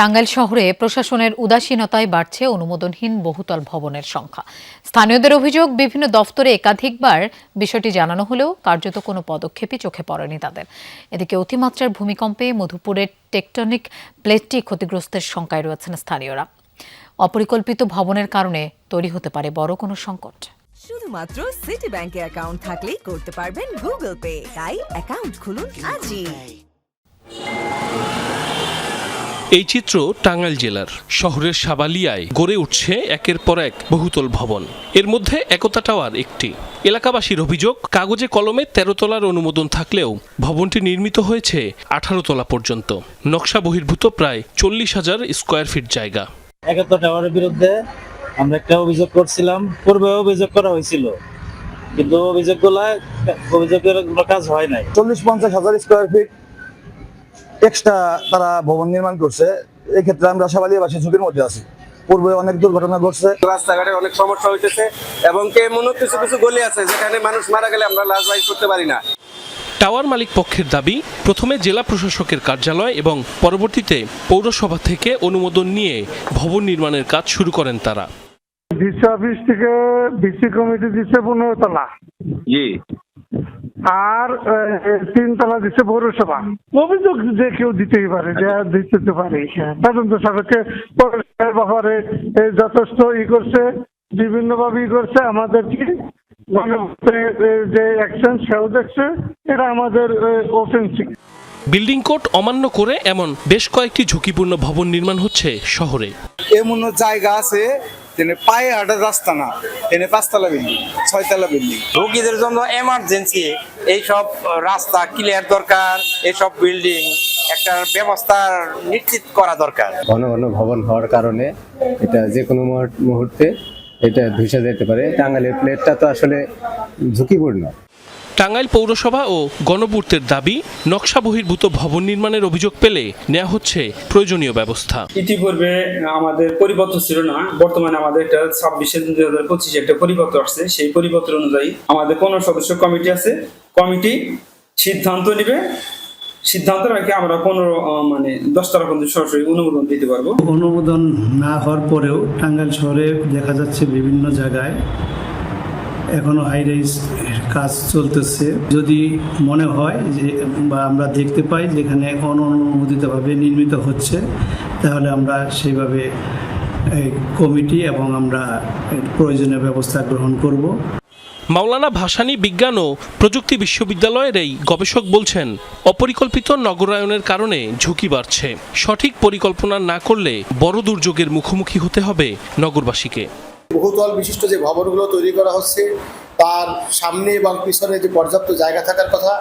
টাঙ্গাইল শহরে প্রশাসনের উদাসীনতায় বাড়ছে অনুমোদনহীন বহুতল ভবনের সংখ্যা। স্থানীয়দের অভিযোগ, বিভিন্ন দফতরে একাধিকবার বিষয়টি জানানো হলেও কার্যত কোনো পদক্ষেপই চোখে পড়েনি তাদের। এদিকে অতিমাত্রার ভূমিকম্পে মধুপুরের টেকটনিক প্লেটটি ক্ষতিগ্রস্তের শঙ্কায় রয়েছেন স্থানীয়রা। অপরিকল্পিত ভবনের কারণে তৈরি হতে পারে বড় কোনো সংকট। শুধুমাত্র সিটি ব্যাংকে অ্যাকাউন্ট থাকলেই করতে পারবেন গুগল পে তাই অ্যাকাউন্ট খুলুন আজই। এই চিত্র টাঙ্গাইল জেলার শহরের সাবালিয়ায় গড়ে উঠছে একের পর এক বহুতল ভবন। এর মধ্যে একতা টাওয়ার একটি। এলাকাবাসীর অভিযোগ কাগজে কলমে তেরো তলার অনুমোদন থাকলেও ভবনটি নির্মিত হয়েছে আঠারো তলা পর্যন্ত। নকশা বহির্ভূত প্রায় চল্লিশ হাজার স্কোয়ার ফিট জায়গা। একতা টাওয়ারের বিরুদ্ধে আমরা একটা অভিযোগ করছিলাম। পূর্বে অভিযোগ করা হয়েছিল। কিন্তু অভিযোগগুলা অভিযোগের কাজ হয় নাই। চল্লিশ পঞ্চাশ হাজার স্কোয়ার ফিট এক্সট্রা তারা ভবন নির্মাণ করছে। এই ক্ষেত্রে আমরা সাবালিয়াবাসী ঝুঁকির মধ্যে আছি। পূর্বে অনেক দুর্ঘটনা ঘটছে। রাস্তাঘাটে অনেক সমস্যা হইতেছে এবং কে মনে কিছু কিছু গলি আছে যেখানে মানুষ মারা গেলে আমরা লাশ বাইর করতে পারি না। টাওয়ার মালিক পক্ষের দাবি প্রথমে জেলা প্রশাসকের কার্যালয় এবং পরবর্তীতে পৌরসভা থেকে অনুমোদন নিয়ে ভবন নির্মাণের কাজ শুরু করেন তারা। ডিসি অফিস থেকে ডিসি কমিটি দিচ্ছে পনেরো তলা। জি। আর আহ, তিন তলা দিচ্ছে পৌরসভা। অভিযোগ যে কেউ দিতেই পারে যে দিতে তো পারে। হ্যাঁ, তদন্ত সাপেক্ষে পৌরসভার ব্যাপারে যথেষ্ট ই করছে বিভিন্ন ভাবে ই করছে। আমাদের কি গণভোটের, যে অ্যাকশন সেও দেখছে এটা আমাদের অফেন্সিভ বিল্ডিং কোড অমান্য করে এমন বেশ কয়েকটি ঝুঁকিপূর্ণ ভবন নির্মাণ হচ্ছে শহরে। এমন জায়গা আছে যেন পায়ে হাঁটার রাস্তা না এনে পাঁচতলা বিল্ডিং ছয়তলা বিল্ডিং। রোগীদের জন্য এমার্জেন্সি এইসব রাস্তা ক্লিয়ার দরকার এইসব বিল্ডিং একটা ব্যবস্থা নিশ্চিত করা দরকার। ঘন ঘন ভবন হওয়ার কারণে এটা যে কোনো মুহূর্তে এটা ধুসে যেতে পারে। টাঙ্গালের প্লেটটা তো আসলে ঝুঁকিপূর্ণ। টাঙ্গাইল পৌরসভা ও গণপূর্তের দাবি নকশা বহির্ভূত ভবন নির্মাণের অভিযোগ পেলে নেওয়া হচ্ছে প্রয়োজনীয় ব্যবস্থা। ইতিপূর্বে আমাদের পরিপত্র ছিল না বর্তমানে আমাদের একটা ছাব্বিশে দুই হাজার পঁচিশে একটা পরিপত্র আসছে সেই পরিপত্র অনুযায়ী আমাদের পনেরো সদস্য কমিটি আছে কমিটি সিদ্ধান্ত নিবে সিদ্ধান্ত রেখে আমরা পনেরো মানে দশ তারা পর্যন্ত সরাসরি অনুমোদন দিতে পারব। অনুমোদন না হওয়ার পরেও টাঙ্গাইল শহরে দেখা যাচ্ছে বিভিন্ন জায়গায় এখনও হাই রাইজ কাজ চলতেছে। যদি মনে হয় যে বা আমরা দেখতে পাই যেখানে অননুমোদিতভাবে নির্মিত হচ্ছে তাহলে আমরা সেইভাবে এই কমিটি এবং আমরা প্রয়োজনীয় ব্যবস্থা গ্রহণ করব। মাওলানা ভাসানী বিজ্ঞান ও প্রযুক্তি বিশ্ববিদ্যালয়ের এই গবেষক বলছেন অপরিকল্পিত নগরায়নের কারণে ঝুঁকি বাড়ছে। সঠিক পরিকল্পনা না করলে বড় দুর্যোগের মুখোমুখি হতে হবে নগরবাসীকে। বহুতল বিশিষ্ট যে ভবনগুলো তৈরি করা হচ্ছে তার সামনে এবং পিছনে যে পর্যাপ্ত জায়গা থাকার কথা